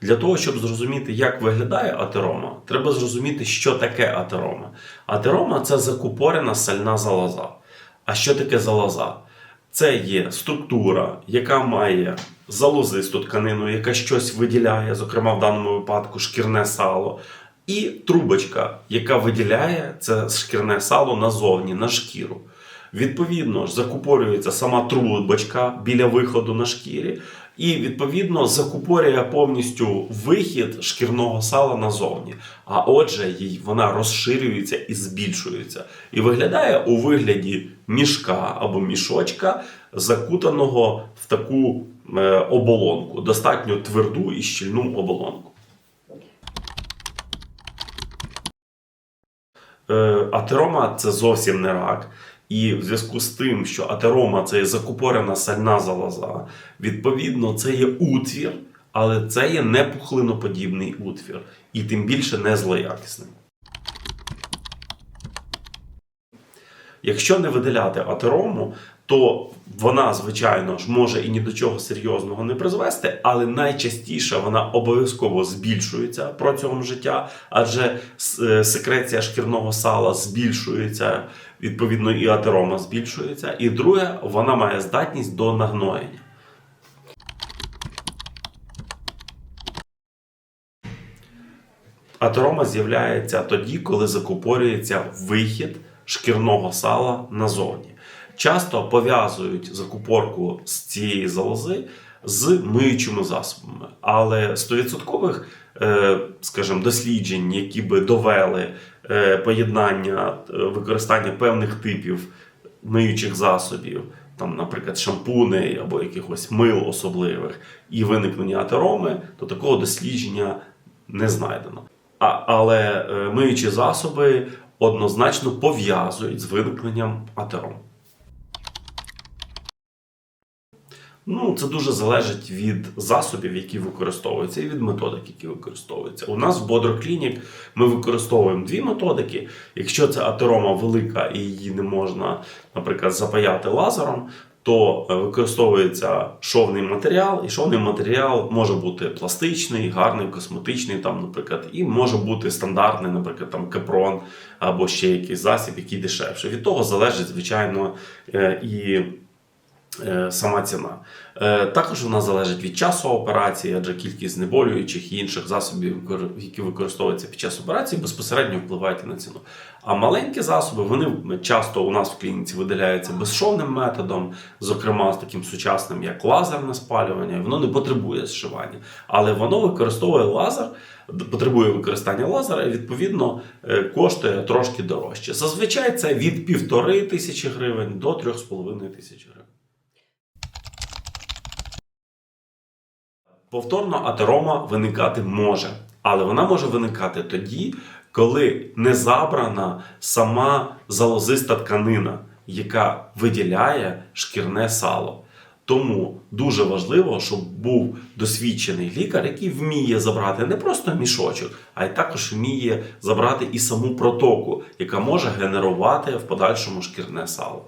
Для того, щоб зрозуміти, як виглядає атерома, треба зрозуміти, що таке атерома. Атерома це закупорена сальна залоза. А що таке залоза? Це є структура, яка має залозисту тканину, яка щось виділяє, зокрема в даному випадку шкірне сало, і трубочка, яка виділяє це шкірне сало назовні, на шкіру. Відповідно закупорюється сама трубочка біля виходу на шкірі, і відповідно закупорює повністю вихід шкірного сала назовні. А отже, їй вона розширюється і збільшується. І виглядає у вигляді мішка або мішочка, закутаного в таку е, оболонку, достатньо тверду і щільну оболонку. Е, Атерома це зовсім не рак. І в зв'язку з тим, що атерома це є закупорена сальна залоза, відповідно, це є утвір, але це є не пухлиноподібний утвір, і тим більше не злоякісний. Якщо не видаляти атерому, то вона, звичайно ж, може і ні до чого серйозного не призвести, але найчастіше вона обов'язково збільшується протягом життя, адже секреція шкірного сала збільшується, відповідно, і атерома збільшується. І друге, вона має здатність до нагноєння. Атерома з'являється тоді, коли закупорюється вихід шкірного сала назовні. Часто пов'язують закупорку з цієї залози з миючими засобами, але 100% е, скажімо, досліджень, які би довели е, поєднання е, використання певних типів миючих засобів, там, наприклад, шампуни або якихось мил особливих, і виникнення атероми, то такого дослідження не знайдено. А, але миючі засоби однозначно пов'язують з виникненням атером. Ну, це дуже залежить від засобів, які використовуються, і від методик, які використовуються. У нас в Бодро Clinic ми використовуємо дві методики. Якщо це атерома велика і її не можна, наприклад, запаяти лазером, то е, використовується шовний матеріал, і шовний матеріал може бути пластичний, гарний, косметичний, там, наприклад, і може бути стандартний, наприклад, там капрон або ще якийсь засіб, який дешевше. Від того залежить, звичайно, е, і сама ціна. Е, Також вона залежить від часу операції, адже кількість знеболюючих і інших засобів, які використовуються під час операції, безпосередньо впливають на ціну. А маленькі засоби вони часто у нас в клініці видаляються безшовним методом, зокрема з таким сучасним, як лазерне спалювання, і воно не потребує зшивання, але воно використовує лазер. Потребує використання лазера і відповідно е, коштує трошки дорожче. Зазвичай це від півтори тисячі гривень до трьох з половиною тисяч гривень. Повторно атерома виникати може, але вона може виникати тоді, коли не забрана сама залозиста тканина, яка виділяє шкірне сало. Тому дуже важливо, щоб був досвідчений лікар, який вміє забрати не просто мішочок, а й також вміє забрати і саму протоку, яка може генерувати в подальшому шкірне сало.